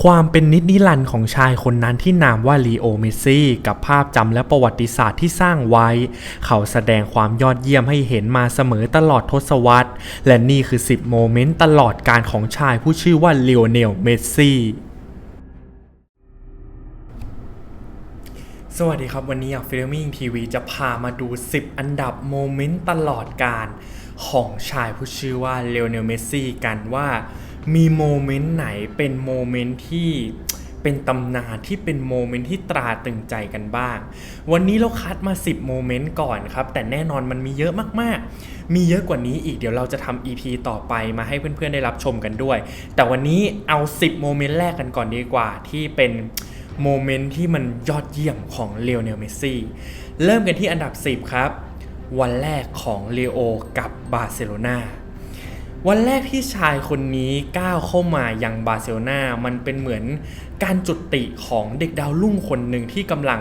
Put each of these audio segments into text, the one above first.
ความเป็นนิดนิรันดร์ของชายคนนั้นที่นามว่าลีโอเมสซี่กับภาพจำและประวัติศาสตร์ที่สร้างไว้ เขาแสดงความยอดเยี่ยมให้เห็นมาเสมอตลอดทศวรรษ และนี่คือ 10 โมเมนต์ตลอดการของชายผู้ชื่อว่าลีโอเนลเมสซี่สวัสดีครับวันนี้อยากฟิลมิ่งทีวีจะพามาดู 10 อันดับโมเมนต์ตลอดการของชายผู้ชื่อว่าเลโอเนลเมสซี่กันว่า มีโมเมนต์ไหนเป็นโมเมนต์ที่เป็นตำนานที่เป็นโมเมนต์ที่ตราตึงใจกันบ้าง วันนี้เราคัดมา 10 โมเมนต์ก่อนครับ แต่แน่นอนมันมีเยอะมากๆ มีเยอะกว่านี้อีกเดี๋ยวเราจะทำ EP ต่อไปมาให้เพื่อนๆได้รับชมกันด้วย แต่วันนี้เอา 10 โมเมนต์แรกกันก่อนดีกว่า ที่เป็นโมเมนต์ที่มันยอดเยี่ยมของเลโอเนลเมสซี่เริ่มกันที่อันดับ 10 ครับ วันแรกของเลโอกับบาร์เซโลนา วันแรกที่ชายคนนี้ก้าวเข้ามายังบาร์เซโลนามันเป็นเหมือนการจุดติของเด็กดาวรุ่งคนหนึ่งที่กำลัง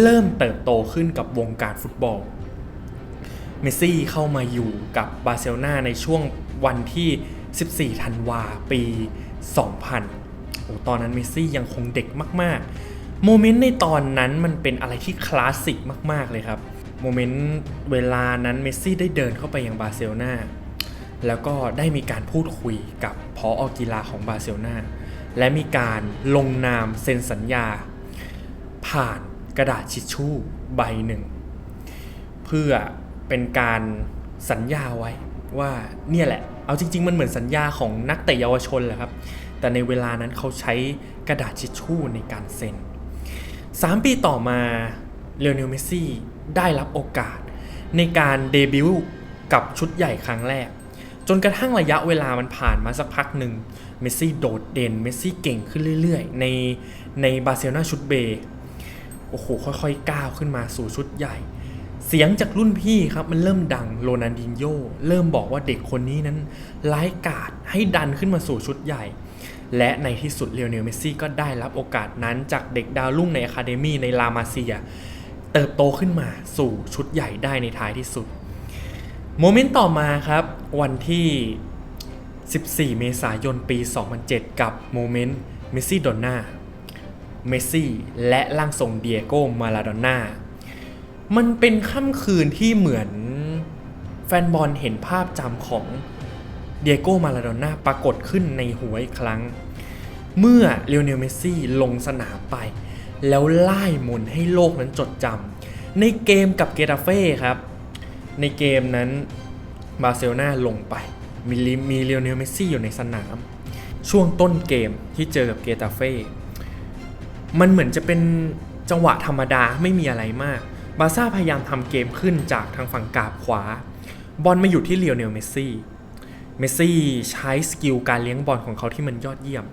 เริ่มเติบโตขึ้นกับวงการฟุตบอล เมสซี่เข้ามาอยู่กับบาร์เซโลนาในช่วงวันที่ 14 ธันวาปี 2000 โอ้ตอนนั้นเมสซี่ยังคงเด็กมากๆ โมเมนต์ในตอนนั้นมันเป็นอะไรที่คลาสสิกมากๆเลยครับ โมเมนต์เวลานั้นเมสซี่ได้เดินเข้าไปยังบาร์เซโลนา แล้วก็ได้มีการพูดคุยกับพออกีฬาของบาร์เซโลนาและมีการลงนามเซ็นสัญญา ผ่านกระดาษชิชชู่ใบหนึ่ง เพื่อเป็นการสัญญาไว้ว่าเนี่ยแหละ เอาจริง ๆ มันเหมือนสัญญาของนักเตะเยาวชนแหละครับ แต่ในเวลานั้นเขาใช้กระดาษชิชชู่ในการเซ็น 3 ปีต่อมาเลโอเนลเมซี่ได้รับโอกาสในการเดบิวต์กับชุดใหญ่ครั้งแรก จนกระทั่งระยะเวลามันผ่านมาสักพักหนึ่งเมสซี่โดดเด่นเมสซี่เก่งขึ้นเรื่อยๆ ในในบาร์เซโลนาชุดเบย์โอ้โหค่อยๆก้าวขึ้นมาสู่ชุดใหญ่ เสียงจากรุ่นพี่ครับมันเริ่มดังโรนันดินโยเริ่มบอกว่าเด็กคนนี้นั้นร้ายกาจให้ดันขึ้นมาสู่ชุดใหญ่ และในที่สุดเลโอเนลเมสซี่ก็ได้รับโอกาสนั้นจากเด็กดาวรุ่งในอะคาเดมีในลามาเซีย เติบโตขึ้นมาสู่ชุดใหญ่ได้ในท้ายที่สุด โมเมนต์ต่อมาครับ วันที่ 14 เมษายนปี 2007 กับโมเมนต์เมสซี่ดอนนาเมสซี่และล่างทรงเดียโก้มาลาโดน่ามันเป็นค่ำคืนที่เหมือนแฟนบอลเห็นภาพจำของเดียโก้มาลาโดน่าปรากฏขึ้นในหัวอีกครั้ง เมื่อเลโอเนลเมสซี่ลงสนามไป แล้วไล่มนให้โลกนั้นจดจำในเกมกับเกตาเฟ่ครับ ในเกมนั้นบาร์เซโลนาลงไป มีมีเลโอเนลเมสซี่อยู่ในสนาม ช่วงต้นเกมที่เจอกับเกตาเฟ่มันเหมือนจะเป็นจังหวะธรรมดาไม่มีอะไรมาก บาร์ซ่าพยายามทำเกมขึ้นจากทางฝั่งกาบขวา บอลมาอยู่ที่เลโอเนลเมสซี่เมสซี่ใช้สกิลการเลี้ยงบอลของเขาที่มันยอดเยี่ยม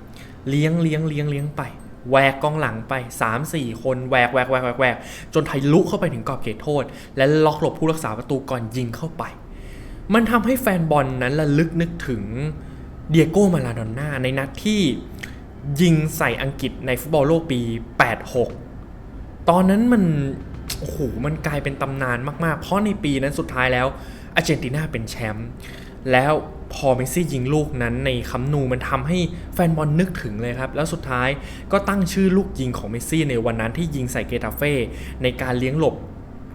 เลี้ยงเลี้ยงเลี้ยงเลี้ยงไป แหวกกองหลังไป 3-4 คนแหวกแหวกแหวกแหวกแหวกจนไทะลุเข้าไปถึงกรอบเขตโทษ และล็อกหลบผู้รักษาประตูก่อนยิงเข้าไป มันทำให้แฟนบอลนั้นระลึกนึกถึงเดียโก้มาลาโดน่าในนัดที่ยิงใส่อังกฤษในฟุตบอลโลกปี 86 ตอนนั้นมันโอ้โหมันกลายเป็นตำนานมาก ๆ เพราะในปีนั้นสุดท้ายแล้วอาร์เจนตินาเป็นแชมป์แล้ว พอเมสซี่ยิงลูกนั้นในคัมนูมันทำให้แฟนบอลนึกถึงเลยครับ แล้วสุดท้ายก็ตั้งชื่อลูกยิงของเมสซี่ในวันนั้นที่ยิงใส่เกตาเฟ่ในการเลี้ยงหลบ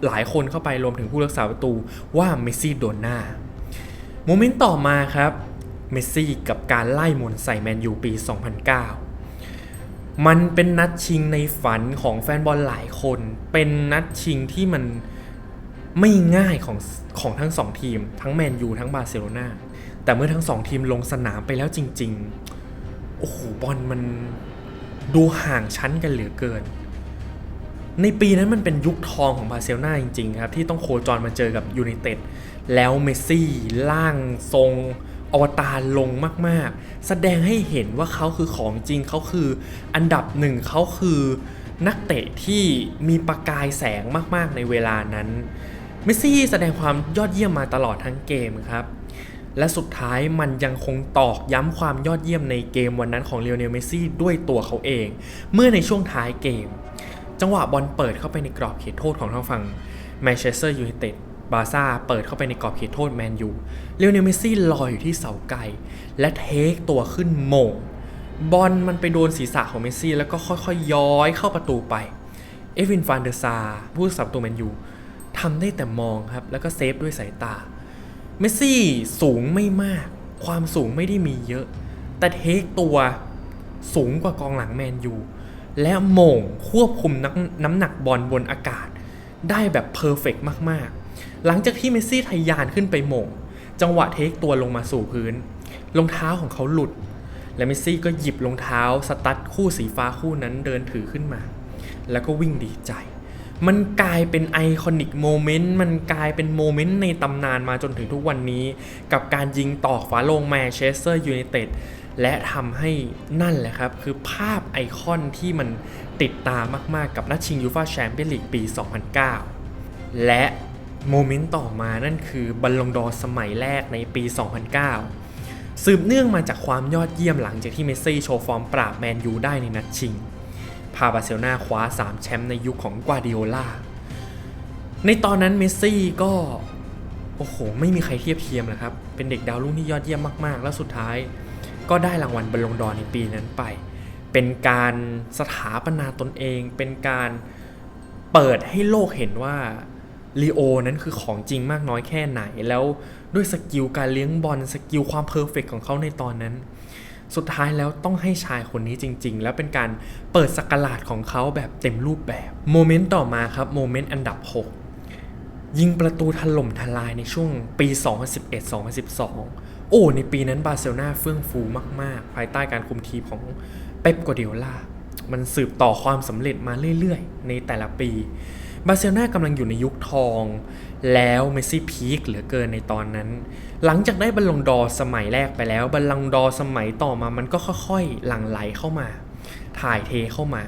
หลายคนเข้าไปรวมถึงผู้รักษาประตูว่าเมสซี่โดนหน้าโมเมนต์ต่อมาครับเมสซี่กับการไล่มนใส่แมนยูปี 2009 มันเป็นนัดชิงในฝันของแฟนบอลหลายคน เป็นนัดชิงที่มันไม่ง่ายของของทั้งสองทีม ทั้งแมนยูทั้งบาร์เซโลนา แต่เมื่อทั้งสองทีมลงสนามไปแล้วจริง ๆ โอ้โหบอลมันดูห่างชั้นกันเหลือเกิน ในปีนั้นมันเป็นยุคทองของบาร์เซโลนาจริง ๆ ครับ ที่ต้องโคจรมาเจอกับยูไนเต็ดแล้วเมสซี่ล่างทรงอวตารลงมาก ๆ แสดงให้เห็นว่าเขาคือของจริงเขาคืออันดับหนึ่งเขาคือนักเตะที่มีประกายแสงมาก ๆ ในเวลานั้นเมสซี่แสดงความยอดเยี่ยมมาตลอดทั้งเกมครับ และสุดท้ายมันยังคงตอกย้ำความยอดเยี่ยมในเกมวันนั้นของเลโอเนลเมซี่ด้วยตัวเขาเอง เมื่อในช่วงท้ายเกม จังหวะบอลเปิดเข้าไปในกรอบเขตโทษของทางฝั่งแมนเชสเตอร์ยูไนเต็ดบาร์ซ่าเปิดเข้าไปในกรอบเขตโทษแมนยูเลโอเนลเมซี่ลอยอยู่ที่เสาไกลและเทคตัวขึ้นโมงบอลมันไปโดนศีรษะของเมซี่แล้วก็ค่อยๆย้อยเข้าประตูไป เอวินฟานเดอร์ซาร์ผู้สับตัวแมนยูทำได้แต่มองครับ แล้วก็เซฟด้วยสายตา เมสซี่สูงไม่มาก ความสูงไม่ได้มีเยอะ แต่เทคตัวสูงกว่ากองหลังแมนยูและโมงควบคุมน้ำน้ำหนักบอลบนอากาศ ได้แบบเพอร์เฟกมาก ๆ หลังจากที่เมสซี่ทะยานขึ้นไปโมง จังหวะเทคตัวลงมาสู่พื้นรองเท้าของเขาหลุด และเมสซี่ก็หยิบรองเท้าสตั๊ดคู่สีฟ้าคู่นั้นเดินถือขึ้นมา แล้วก็วิ่งดีใจ มันกลายเป็นไอคอนิกโมเมนต์มันกลายเป็นโมเมนต์ในตำนานมาจนถึงทุกวันนี้ กับการยิงตอกฝาโลงแมนเชสเตอร์ยูไนเต็ดและทำให้นั่นแหละครับ คือภาพไอคอนที่มันติดตามมากๆ กับนัดชิงยูฟาแชมเปี้ยนลีกปี 2009 และโมเมนต์ต่อมานั่นคือบอลลงดอสมัยแรกในปี 2009 สืบเนื่องมาจากความยอดเยี่ยมหลังจากที่เมสซี่โชว์ฟอร์มปราบแมนยูได้ในนัดชิง พาบาร์เซโลนาคว้า 3 แชมป์ในยุคของกวาดิโอลาในตอนนั้นเมสซี่ก็ โอ้โห ไม่มีใครเทียบเทียมนะครับ เป็นเด็กดาวรุ่งที่ยอดเยี่ยมมาก ๆ แล้วสุดท้าย ก็ได้รางวัลบอลลงดอร์ในปีนั้นไป เป็นการสถาปนาตนเอง เป็นการเปิดให้โลกเห็นว่าลีโอนั้นคือของจริงมากน้อยแค่ไหน แล้วด้วยสกิลการเลี้ยงบอลสกิลความเพอร์เฟกของเขาในตอนนั้น สุดท้ายแล้วต้องให้ชายคนนี้จริง ๆ แล้วเป็นการเปิดสกราดของเขาแบบเต็มรูปแบบโมเมนต์ต่อมาครับโมเมนต์อันดับ 6 ยิงประตูถล่มทลายในช่วงปี 2011-2012 โอ้ ในปีนั้นบาร์เซโลนาเฟื่องฟูมาก ๆ ภายใต้การคุมทีมของเป๊ปกัวเดโอลามันสืบต่อความสำเร็จมาเรื่อย ๆ ในแต่ละปี บาร์เซโลนากำลังอยู่ในยุคทอง แล้วเมสซี่พีคเหลือเกินในตอนนั้น หลังจากได้บอลลงดอร์สมัยแรกไปแล้วบอลลังดอร์สมัยต่อมามันก็ค่อยๆ หลั่งไหลเข้ามา ถ่ายเทเข้ามา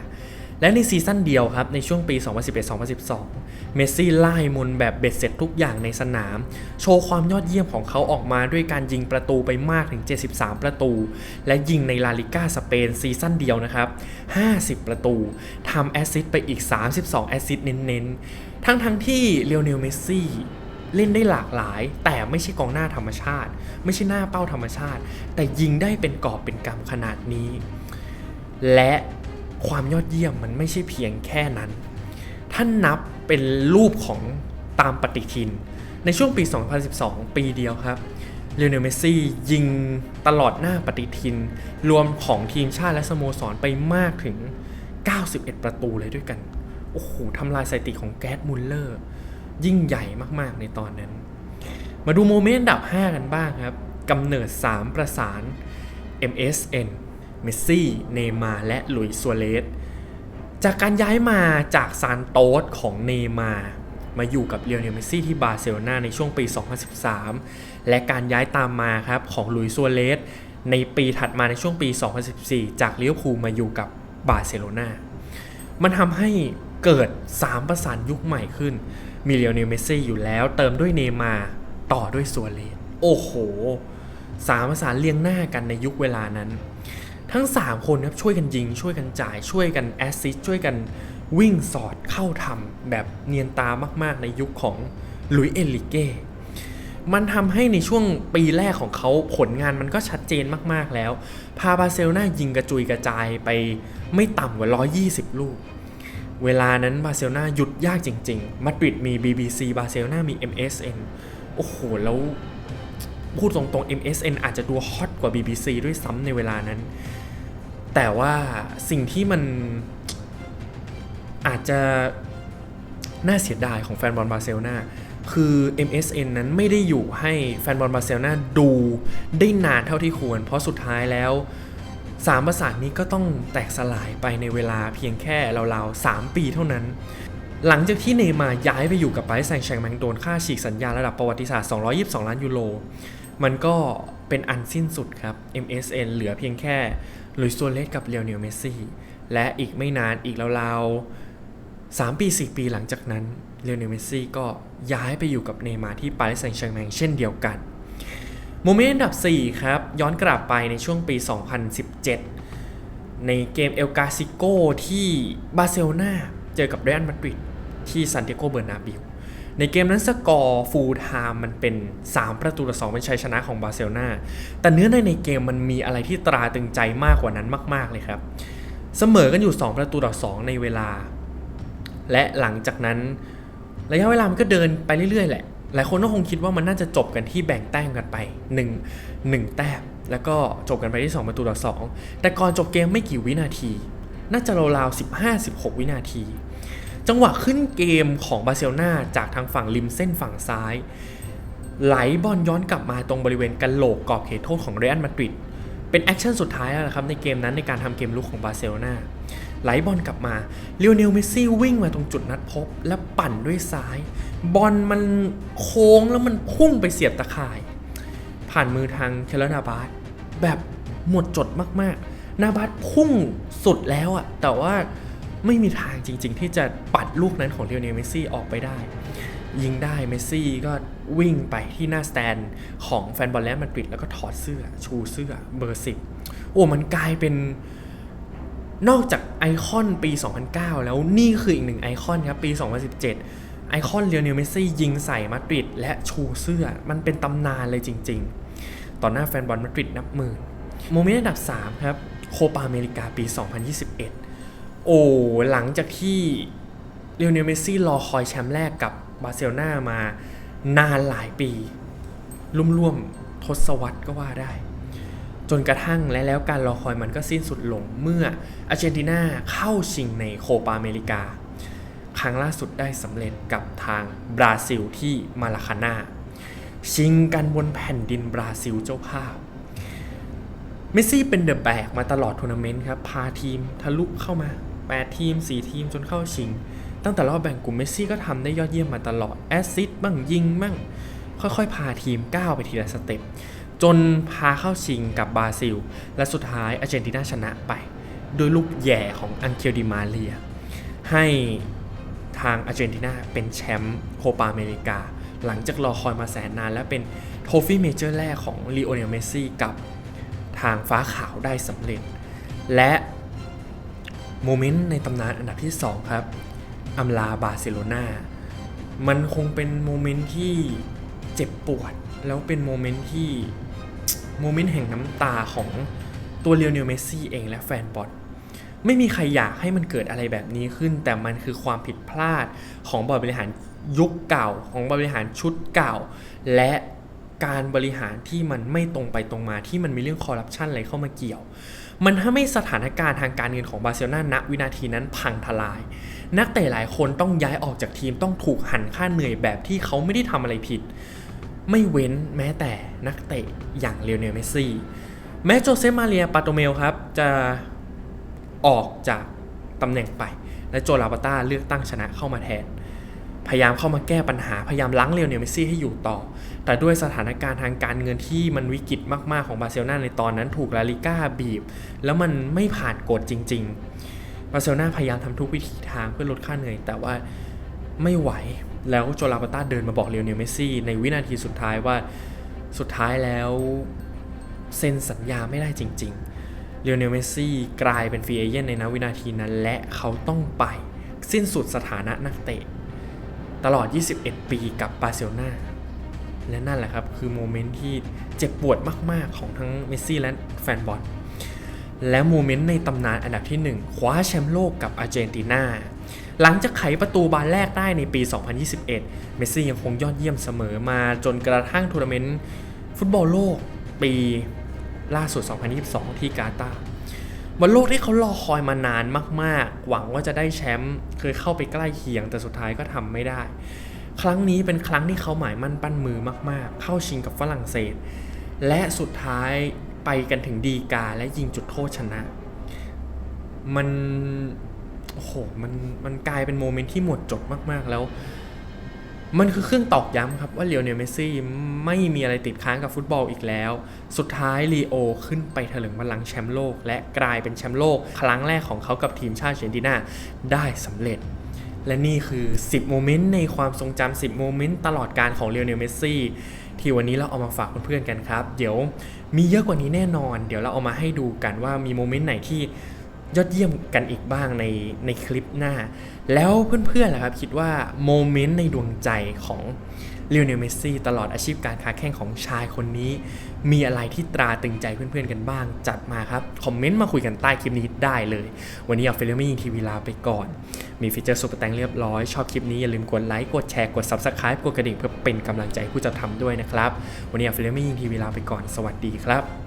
และในซีซั่นเดียวครับ ในช่วงปี 2011-2012 เมสซี่ไล่มนแบบเบ็ดเสร็จทุกอย่างในสนาม โชว์ความยอดเยี่ยมของเขาออกมาด้วยการยิงประตูไปมากถึง 73 ประตู และยิงในลาลิก้าสเปนซีซั่นเดียวนะครับ 50 ประตูทำแอสซิสต์ไปอีก 32 แอสซิสต์เน้นๆ ทั้งๆที่เลโอเนลเมสซี่เล่นได้หลากหลาย แต่ไม่ใช่กองหน้าธรรมชาติ ไม่ใช่หน้าเป้าธรรมชาติ แต่ยิงได้เป็นกอบเป็นกำขนาดนี้ และ ความยอดเยี่ยมมันไม่ใช่เพียงแค่นั้น ท่านนับเป็นรูปของตามปฏิทิน ในช่วงปี 2012 ปีเดียวครับเลโอเนลเมสซี่ยิงตลอดหน้าปฏิทิน รวมของทีมชาติและสโมสรไปมากถึง 91 ประตูเลยด้วยกัน โอ้โหทำลายสถิติของแก๊สมุลเลอร์ ยิ่งใหญ่มากๆในตอนนั้น มาดูโมเมนต์อันดับ 5 กันบ้างครับกำเนิด 3 ประสาน MSN เมสซี่ เนย์มาร์และหลุยส์ซัวเรสจากการย้ายมาจากซานโตสของเนย์มาร์มาอยู่กับเลียวเนลเมสซี่ที่บาร์เซโลนาในช่วงปี 2013 และการย้ายตามมาครับของหลุยส์ซัวเรสในปีถัดมาในช่วงปี 2014 จากลิเวอร์พูลมาอยู่กับบาร์เซโลนามันทำให้เกิด 3 ประสานยุคใหม่ขึ้น มีเลียวเนลเมสซี่อยู่แล้วเติมด้วยเนย์มาร์ต่อด้วยซัวเรสโอ้โหสามประสานเรียงหน้ากันในยุคเวลานั้น ทั้ง 3 คนครับช่วยกันยิง ช่วยกันจ่าย ช่วยกันแอสซิสช่วยกันวิ่งสอดเข้าทำแบบเนียนตามากๆในยุคของลุยเอนริเก้มันทำให้ในช่วงปีแรกของเขาผลงานมันก็ชัดเจนมากๆแล้ว พาบาเซลนายิงกระจุยกระจายไปไม่ต่ำกว่า 120 ลูก เวลานั้นบาเซลนาหยุดยากจริง ๆ มาดริดมี BBC บาเซลนามี MSN โอ้โห แล้วพูดตรงๆ MSN อาจจะดูฮอตกว่า BBC ด้วยซ้ำในเวลานั้น แต่ว่าสิ่งที่มันอาจจะน่าเสียดายของแฟนบอลบาร์เซโลนาคือ MSN นั้นไม่ได้อยู่ให้แฟนบอลบาร์เซโลนาดูได้นานเท่าที่ควร เพราะสุดท้ายแล้วสามประสานนี้ก็ต้องแตกสลายไปในเวลาเพียงแค่ราวๆ 3 ปีเท่านั้น หลังจากที่เนย์มาย้ายไปอยู่กับปารีสแซงแชร์แมงโดนค่าฉีกสัญญาระดับประวัติศาสตร์ 222 ล้านยูโร มันก็เป็นอันสิ้นสุดครับ MSN เหลือเพียงแค่ ลุยส์ซัวเรสกับเลโอเนลเมสซี่ และอีกไม่นานอีกราวๆ3ปี4ปีหลังจากนั้นเลโอเนลเมสซี่ก็ย้ายไปอยู่กับเนย์มาร์ที่ปารีสแซงต์แชร์แมงเช่นเดียวกันโมเมนต์อันดับ 4 ครับ ย้อนกลับไปในช่วงปี 2017 ในเกมเอลกาซิโกที่บาร์เซโลนาเจอกับเรอัลมาดริดที่ซานติโกเบอร์นาบิล ในเกมนั้นสกอร์ฟูลไทม์มันเป็น 3 ประตูต่อ2เป็นชัยชนะของบาร์เซโลนาแต่เนื้อในในเกมมันมีอะไรที่ตราตึงใจมากกว่านั้นมาก ๆ เลยครับ เสมอกันอยู่ 2 ประตูต่อ 2 ในเวลา และหลังจากนั้น ระยะเวลามันก็เดินไปเรื่อย ๆ แหละ หลายคนก็คงคิดว่ามันน่าจะจบกันที่แบ่งแต้มกันไป 1 1 แต้ม แล้วก็จบกันไปที่ 2 ประตูต่อ 2 แต่ก่อนจบเกมไม่กี่วินาที น่าจะราวๆ15-16 วินาที จังหวะขึ้นเกมของบาร์เซโลนาจากทางฝั่งริมเส้นฝั่งซ้าย ไหลบอลย้อนกลับมาตรงบริเวณกันโหลกกรอบเขตโทษของเรอัลมาดริดเป็นแอคชั่นสุดท้ายแล้วนะครับในเกมนั้นในการทำเกมลุกของบาร์เซโลนาไหลบอลกลับมาเล o วเนลเมซี่วิ่งมาตรงจุดนัดพบ และปั่นด้วยซ้าย บอลมันโค้งแล้วมันพุ่งไปเสียบตะข่าย ผ่านมือทางเคลนาบาสแบบหมดจดมากๆ นาบาสพุ่งสุดแล้วอะแต่ว่า ไม่มีทางจริง ๆ ที่จะปัดลูกนั้นของเล o วเนลเมสซี่ออกไปได้ ยิงได้เมสซี่ก็วิ่งไปที่หน้าสแตนของแฟนบอลแลนด์มาดริดแล้วก็ถอดเสื้อ ชูเสื้อเบอร์สิบโอ้มันกลายเป็นนอกจากไอคอนปี 2009 แล้วนี่คืออีกหนึ่งไอคอนครับ ปี 2017 ไอคอนเลียวเนลเมสซี่ยิงใส่มาดริดและชูเสื้อ มันเป็นตำนานเลยจริง ๆ ต่อหน้าแฟนบอลมาดริดนับหมื่นโมเมนต์อันดับ 3 ครับโคปาอเมริกาปี 2021 โอ้หลังจากที่เลียวเนลเมซี่รอคอยแชมป์แรกกับบาร์เซโลนามานานหลายปีร่วมๆทศวรรษก็ว่าได้ จนกระทั่งและแล้วการรอคอยมันก็สิ้นสุดลงเมื่ออาร์เจนตินาเข้าชิงในโคปาอเมริกา ครั้งล่าสุดได้สำเร็จกับทางบราซิลที่มาลาคานาชิงกันบนแผ่นดินบราซิลเจ้าภาพเมสซี่เป็นเดอะแบกมาตลอดทัวร์นาเมนต์ครับ พาทีมทะลุเข้ามา 8 ทีม 4 ทีมจนเข้าชิง ตั้งแต่รอบแบ่งกลุ่มเมสซี่ก็ทำได้ยอดเยี่ยมมาตลอด แอสซิสต์บ้างยิงบ้างค่อยๆ พาทีมก้าวไปทีละสเต็ปจนพาเข้าชิงกับบราซิล และสุดท้ายอาร์เจนตินาชนะไป โดยลูกแย่ของอังเคลดิมาเรีย ให้ทางอาร์เจนตินาเป็นแชมป์โคปาอเมริกา หลังจากรอคอยมาแสนนานและเป็นโทฟี่เมเจอร์แรกของลีโอเนลเมสซี่กับทางฟ้าขาวได้สำเร็จ และ โมเมนต์ในตำนานอันดับที่ 2 ครับอัมลาบาร์เซโลนามันคงเป็นโมเมนต์ที่เจ็บปวด แล้วเป็นโมเมนต์ที่โมเมนต์แห่งน้ำตาของตัวเลียวเนลเมสซี่เองและแฟนบอลไม่มีใครอยากให้มันเกิดอะไรแบบนี้ขึ้น แต่มันคือความผิดพลาดของบอร์ดบริหารยุคเก่าของบอร์ดบริหารชุดเก่า และการบริหารที่มันไม่ตรงไปตรงมาที่มันมีเรื่องคอร์รัปชันอะไรเข้ามาเกี่ยว มันทำให้สถานการณ์ทางการเงินของบาร์เซโลนาณวินาทีนั้นพังทลาย นักเตะหลายคนต้องย้ายออกจากทีมต้องถูกหันค่าเหนื่อยแบบที่เขาไม่ได้ทำอะไรผิด ไม่เว้นแม้แต่นักเตะอย่างเลโอเนลเมสซี่แม้โจเซฟมาเรียปาโตเมลครับจะออกจากตำแหน่งไป และโจลาปาต้าเลือกตั้งชนะเข้ามาแทน พยายามเข้ามาแก้ปัญหา พยายามล้างเลโอเนลเมซี่ให้อยู่ต่อ แต่ด้วยสถานการณ์ทางการเงินที่มันวิกฤตมากๆของบาร์เซโลนาในตอนนั้นถูกลาลิก้าบีบ แล้วมันไม่ผ่านกฎจริง ๆ บาร์เซโลนาพยายามทำทุกวิถีทางเพื่อลดค่าเหนื่อย แต่ว่าไม่ไหวแล้วโจลาปาต้าเดินมาบอกเลโอเนลเมซี่ในวินาทีสุดท้ายว่าสุดท้ายแล้วเซ็นสัญญาไม่ได้จริง ๆเลโอเนลเมซี่กลายเป็นฟรีเอเจนในนวินาทีนั้น และเขาต้องไปสิ้นสุดสถานะนักเตะ ตลอด 21 ปีกับบาร์เซโลนาและนั่นแหละครับ คือโมเมนต์ที่เจ็บปวดมาก ๆ ของทั้งเมสซี่และแฟนบอลและโมเมนต์ในตำนานอันดับที่ 1 คว้าแชมป์โลกกับอาร์เจนตินา หลังจากไขประตูบานแรกได้ในปี 2021 เมสซี่ยังคงยอดเยี่ยมเสมอมาจนกระทั่งทัวร์นาเมนต์ฟุตบอลโลกปีล่าสุด 2022 ที่กาตาร์ บอลโลกที่เขารอคอยมานานมาก ๆ หวังว่าจะได้แชมป์เคยเข้าไปใกล้เคียงแต่สุดท้ายก็ทำไม่ได้ ครั้งนี้เป็นครั้งที่เขาหมายมั่นปั้นมือมาก ๆ เข้าชิงกับฝรั่งเศส และสุดท้ายไปกันถึงดีกาและยิงจุดโทษชนะ มันโอ้โหมันมันกลายเป็นโมเมนต์ที่หมดจดมาก ๆ แล้ว มันคือเครื่องตอกย้ำครับว่าเลโอเนลเมสซี่ไม่มีอะไรติดค้างกับฟุตบอลอีกแล้ว สุดท้ายลีโอขึ้นไปถลึงบัลลังก์แชมป์โลก และกลายเป็นแชมป์โลก ครั้งแรกของเขากับทีมชาติเจนตินาได้สำเร็จ และนี่คือ 10 โมเมนต์ในความทรงจำ 10 โมเมนต์ตลอดการของเลโอเนลเมสซี่ที่วันนี้เราเอามาฝากเพื่อนๆกันครับ เดี๋ยวมีเยอะกว่านี้แน่นอน เดี๋ยวเราเอามาให้ดูกันว่ามีโมเมนต์ไหนที่ ยอดเยี่ยมกันอีกบ้างในในคลิปหน้า แล้วเพื่อนๆล่ะครับคิดว่าโมเมนต์ในดวงใจของเล o เนลเมสซี่ตลอดอาชีพการค้าแข่งของชายคนนี้ มีอะไรที่ตราตึงใจเพื่อนๆกันบ้าง จัดมาครับ คอมเมนต์มาคุยกันใต้คลิปนี้ได้เลย วันนี้เอาฟิลมิ่งทีวีลาไปก่อน มีฟีเจอร์สุปแตงเรียบร้อย ชอบคลิปนี้อย่าลืมกดไลค์กดแชร์กด Subscribe กดกระดิ่งเพื่อเป็นกำลังใจผู้จัดทำด้วยนะครับ วันนี้เอาฟิลมิ่งทีวีลาไปก่อนสวัสดีครับ